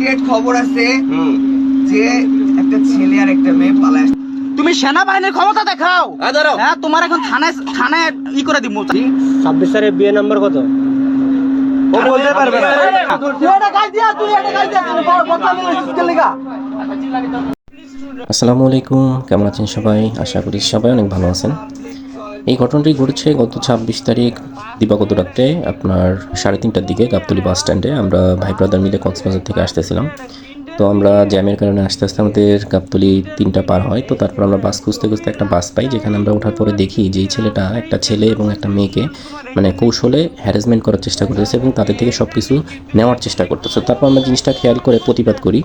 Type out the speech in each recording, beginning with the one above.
Secret খবর আছে যে একটা ছেলে আর একটা মেয়ে পালায় তুমি সেনাবাহিনীর ক্ষমতা দেখাও। হ্যাঁ তোমার এখন থানায় থানায় ই করে দিব। ছাব্বিশ সালের বিয়ে নাম্বার কত? ও বলতে পারবে আসসালামু আলাইকুম কেমন আছেন সবাই? আশা করি সবাই অনেক ভালো আছেন। এই ঘটনাটি ঘটেছে গত ছাব্বিশ তারিখ দিবাগত রাত্রে, আপনার সাড়ে তিনটার দিকে গাবতলি বাস স্ট্যান্ডে। আমরা ভাই ব্রাদার মিলে কক্সবাজার থেকে আসতেছিলাম। তো আমরা জ্যামের কারণে আস্তে আস্তে আমাদের গাবতলি তিনটা পার হয়, তো তারপর আমরা বাস খুঁজতে খুঁজতে একটা বাস পাই, যেখানে আমরা ওঠার পরে দেখি যে ছেলেটা একটা ছেলে এবং একটা মেয়েকে মানে কৌশলে হ্যারাসমেন্ট করার চেষ্টা করতেছে এবং তাদের থেকে সব কিছু নেওয়ার চেষ্টা করতেছে। তারপর আমরা জিনিসটা খেয়াল করে প্রতিবাদ করি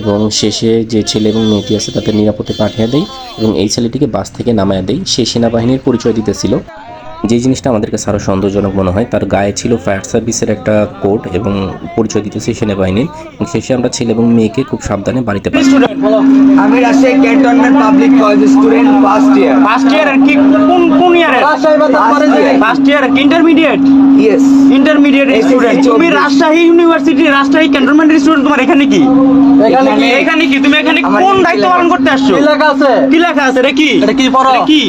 এবং শেষে যে ছেলে এবং মেয়েটি আছে তাদের নিরাপদে পাঠিয়ে দেয় এবং এই ছেলেটিকে বাস থেকে নামায় দেয় সে সেনাবাহিনীর পরিচয় দিতেছিল। যে জিনিসটা আমাদের কাছে আরও সন্দেহজনক মনে হয় তার গায়ে ছিল ফায়ার সার্ভিসের একটা কোড এবং পরিচয় দিতেছে সেনাবাহিনীর। শেষে আমরা ছেলে এবং মেয়েকে খুব সাবধানে বাড়িতে পাই আমি Rajshahi cantonment public college student first year first year কি কোন কোন ইয়ারে first year intermediate yes intermediate student তুমি রাজশাহী ইউনিভার্সিটি রাজশাহী ক্যান্টনমেন্টের স্টুডেন্ট তোমার এখানে কি? এখানে কি? এখানে কি? তুমি এখানে কোন দায়িত্ব পালন করতে আসছো? কি লেখা আছে? কি লেখা আছে? এটা কি? এটা কি পড়ো? কি?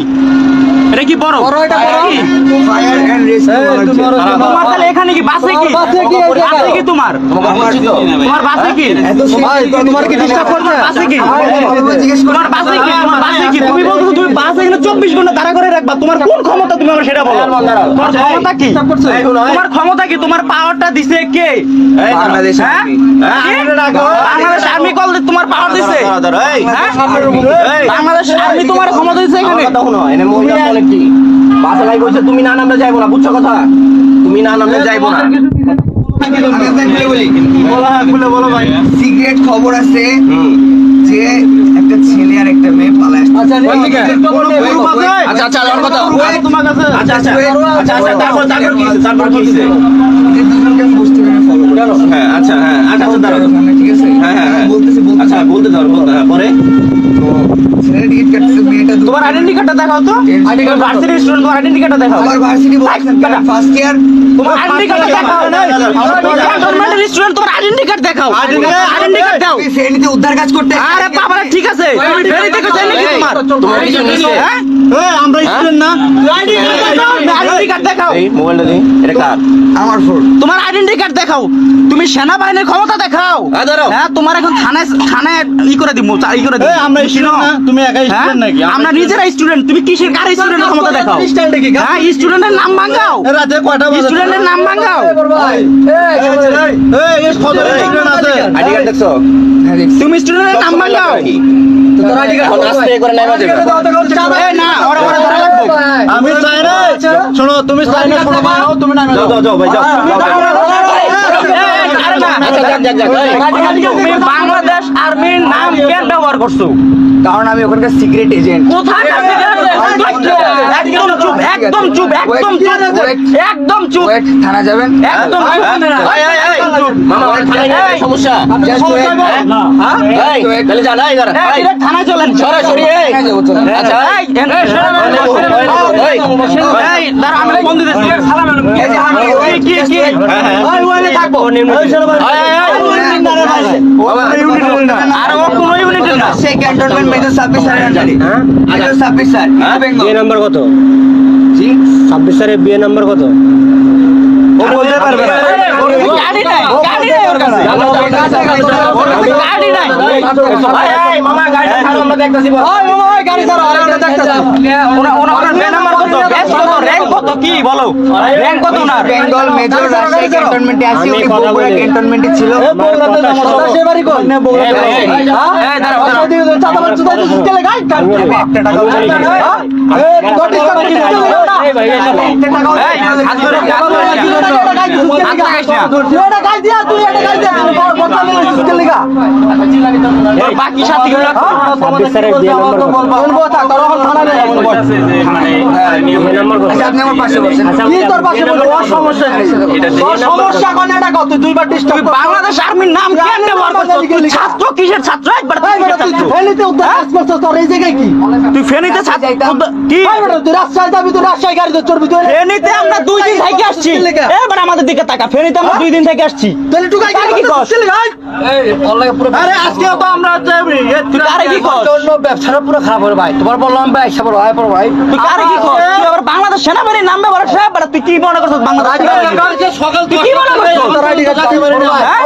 এটা কি পড়ো? পড়ো, এটা পড়ো। কি? ফায়ার এন্ড রেস্কিউ এই, তোমার হচ্ছে তোমার তাহলে এখানে কি বাসে কি বাসে কি এই জায়গায়? বাসে কি তোমার তোমার বাসে কি তোমার কি ডিস্টার্ব করছে বাসে কি তোমার বাসে কি তোমার বাসে কি তুমি বলছো তুমি বাসে এখানে চব্বিশ ঘণ্টা দাঁড়া করে রাখবা তোমার কোন ক্ষমতা তুমি আমার সেটা বলো তোমার ক্ষমতা কি তোমার ক্ষমতা কি তোমার পাওয়ারটা দিছে কে বাংলাদেশ হ্যাঁ? আর্মি বাংলাদেশ আর্মি কল তোমার পাওয়ার দিছে হ্যাঁ? বাংলাদেশ আর্মি তোমার ক্ষমতা দিছে এখানে তুমি না নামলে যাইবো না বুঝছ কথা তুমি না নামলে যাইবো না সিক্রেট খবর আছে যে একটা ছেলে আর একটা মেয়ে পালায় আচ্ছা? আচ্ছা আচ্ছা কথা তোমার কাছে আচ্ছা আচ্ছা আচ্ছা আচ্ছা তারপর তারপর কি তারপর কি দুজনকে আমি বুঝতে পারি ফলো হ্যাঁ আচ্ছা হ্যাঁ আচ্ছা আচ্ছা দাঁড়াও ঠিক আছে হ্যাঁ হ্যাঁ হ্যাঁ বলতেছি আচ্ছা বলতে দাও বলতে হ্যাঁ পরে ছেলে টিকিট দু- তোমার আইডেন্টি কার্ডটা দেখাও তো। ভার্সিটি স্টুডেন্ট তোমার আইডেন্টি কার্ডটা দেখাও। আমার ভার্সিটি ফার্স্ট ইয়ার তোমার আইডেন্টি কার্ডটা দেখাও গভর্নমেন্টের স্টুডেন্ট তোমার আইডেন্টি কার্ড দেখাও। আইডেন্টি কার্ড দাও উদ্ধার কাজ করতে আরে বাবা ঠিক আছে তুমি ফেরি থেকে যাই নাকি তোমার তোমার কিছু নিছে হ্যাঁ? আমরা স্টুডেন্ট না। আইডেন্টি কার্ড দেখাও এই মোবাইলটা দিই। এটা কার? আমার ফোন তোমার আইডেন্টি কার্ড দেখাও। তুমি সেনাবাহিনীর ক্ষমতা দেখাও। হ্যাঁ, হ্যাঁ তোমার এখন থানায় থানায় ই করে দিব ই করে দিব। আমরা স্টুডেন্ট না তুমি একাই স্টুডেন্ট নাকি? আমরা নিজেরা স্টুডেন্ট তুমি কিসের কার স্টুডেন্টের ক্ষমতা দেখাও? হ্যাঁ স্টুডেন্টের নাম ভাঙাও। রাতে কয়টা বাজে? স্টুডেন্টের নাম ভাঙাও। আইডি কার্ড দেখছ? তুমি স্টুডেন্টের নাম ভাঙাও। তোর আইডি কার্ড আস্তে করে না আমি চাই না। শোনো তুমি চাই না শোনো তুমি নামে যাও যাও ভাই যাও। না। আচ্ছা বাংলাদেশ আর্মির নাম কেন ব্যবহার করছ? কারণ আমি ওখানকার সিক্রেট এজেন্ট কোথায় একদম চুপ একদম চুপ একদম চুপ একদম চুপ। থানা যাবেন? একদম সমস্যা থানায় চলেন সরাসরি। আচ্ছা আর ও কোনো ইউনিটের না। ক্যান্টনমেন্ট মেজর আন্ডারে মেজর স্যার বিয়ে নাম্বার কত জি ছাব্বিশ সালের বিয়ে নাম্বার কত ও বলতে পারবে না গাড়ি নাই ওর কাছে। ওর কাছে গাড়ি নাই। এই, এই, মামা, ছাড়ো, আমরা দেখতাছি বল। ওনা- ওনা- নাম্বার কত? ব্যাচ কত? র্যাঙ্ক কত? কি বলো? র্যাঙ্ক কত ওনার? বেঙ্গল মেজর রাজশাহী ক্যান্টনমেন্টে আসি উনি বগুড়া ক্যান্টনমেন্টে ছিল এই, দাঁড়াও, দাঁড়াও। একটা টাকাও না। এই, হাত ধরে, হাত ধরে। হাত লাগাইস না। তোর বাকি সাথীগুলো ছাব্বিশ সালের বিয়ে নাম্বার কত বিয়ে নাম্বার কত আচ্ছা, আপনি আমার পাশে বসেন তুই বাংলাদেশ আর্মির নাম? তুই ছাত্র কিসের ছাত্র একবার তুই কিসের ছাত্র? তুই ফেনীতে ছাত্র কি ফেনীতে আমরা দুই দিন থেকে আসছি। এবার আমাদের দিকে তাকা ফেনীতে আমরা দুই দিন থেকে আসছি। তাহলে কি কস? আরে আজকেও তো আমরা তুই কারে কি কর ব্যবসাটা পুরো খারাপ হবে ভাই। তোমার বললাম ভাই সে বলো ভাই ভাই। তুই কারে কি কর তুই আবার বাংলাদেশ সেনাবাহিনীর নাম ব্যবহার সাহেব বেটা তুই কি মনে করছিস বাংলাদেশ সকাল তুই কি মনে করছিস? হ্যাঁ?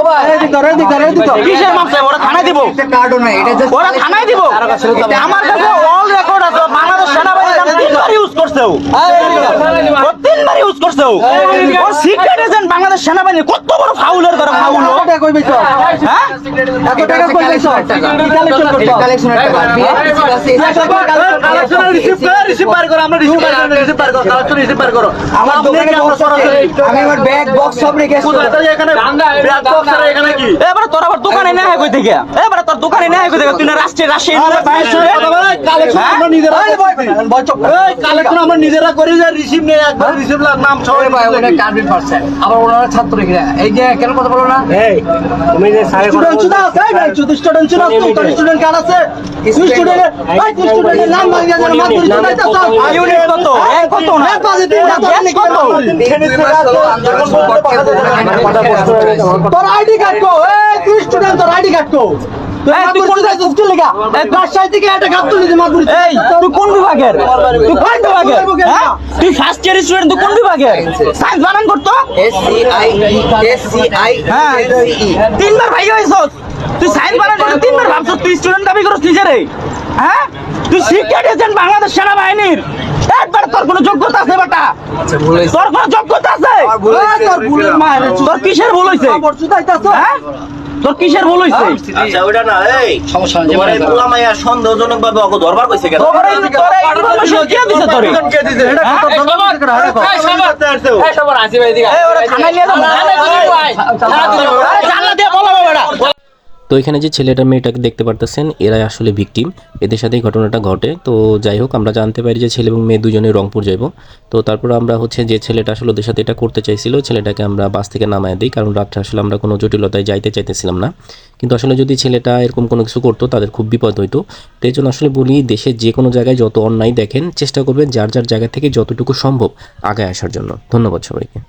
কিসের মাপ ওরা থানায় দিব। কার্ডও নাই এটা just ওরা থানায় দিব আমার কাছে অল রেকর্ড আছে বাংলাদেশ সেনাবাহিনীর নাম তিনবার ইউজ করছে ও ও তিনবার ইউজ করছে ও ওর সিক্রেট এজেন্ট বাংলাদেশ সেনাবাহিনী কত বড় ফাউলের করে ফাউল হ্যাঁ এত টাকা কই পাইছো কালেকশনের টাকা বিএসসি কাছে আমার দোকানে box আমি আমার ব্যাগ বক্স সব রেখে আসছি। এবারে তোর আবার দোকানে নেয় কই থেকে? এবারে তোর দোকানে নেয় কই থেকে? তুই না রাষ্ট্রে রাষ্ট্রে আমরা নিজেরা করি যে রিসিভ নেই একবার রিসিভ নাম সবাই ভাই ওটা কার্বিট পারছেন আবার ওনারা ছাত্র কিনা? এই যে কেন কথা বলো না? তুমি যে সাড়ে স্টুডেন্ট চুদা আছে ভাই চুদা স্টুডেন্ট চুদা স্টুডেন্ট কার্ড আছে। তুই স্টুডেন্টের স্টুডেন্টের নাম ভাঙিয়া জানা মাত আছে ইউনিট কত এক কত না তোর আইডি কার্ড কো এই তুই স্টুডেন্ট তোর আইডি কার্ড কো তুই কোন বিভাগের তুই কোন বিভাগের হ্যাঁ তুই ফার্স্ট ইয়ার স্টুডেন্ট তুই কোন বিভাগের সায়েন্স বানান করতো হ্যাঁ তিনবার ভাই হইছস তুই সায়েন্স বানান তিনবার ভাবছস তুই স্টুডেন্ট দাবি করছিস নিজেরে হ্যাঁ তুই সিক্রেট এজেন্ট বাংলাদেশ সেনাবাহিনীর। একবার তোর কোনো যোগ্যতা আছে বেটা? তোর কোনো যোগ্যতা আছে? তোর ভুলের মায়ের তোর কিসের ভুল হইছে খবর চুদাইতাছ হ্যাঁ? তোর কিসের ভুল হইছে আচ্ছা ওইটা না এই। তোমার পোলা মাইয়া সন্দেহজনক ভাবে অগো কইছে কেন? তোর তোর ইনফরমেশন কে দিছে তোরে? এই ওরা থানায় নিয়ে যাব। এই, জানলা দিয়ে বলো বেটা তো এখানে যে ছেলেটা মেয়েটাকে দেখতে পারতেছেন, এরাই আসলে ভিকটিম এদের সাথেই ঘটনাটা ঘটে। তো যাই হোক, আমরা জানতে পারি যে ছেলে এবং মেয়ে দুজনে রংপুর যাইব। তো তারপর আমরা হচ্ছে যে ছেলেটা আসলে ওদের সাথে এটা করতে চাইছিল, ছেলেটাকে আমরা বাস থেকে নামায় দিই। কারণ রাত্রে আসলে আমরা কোনো জটিলতায় যাইতে চাইতেছিলাম না। কিন্তু আসলে যদি ছেলেটা এরকম কোনো কিছু করতো, তাদের খুব বিপদ হইতো। তো এই জন্য আসলে বলি দেশের যে কোনো জায়গায় যত অন্যায় দেখেন, চেষ্টা করবেন যার যার জায়গা থেকে যতটুকু সম্ভব আগায় আসার জন্য। ধন্যবাদ সবাইকে।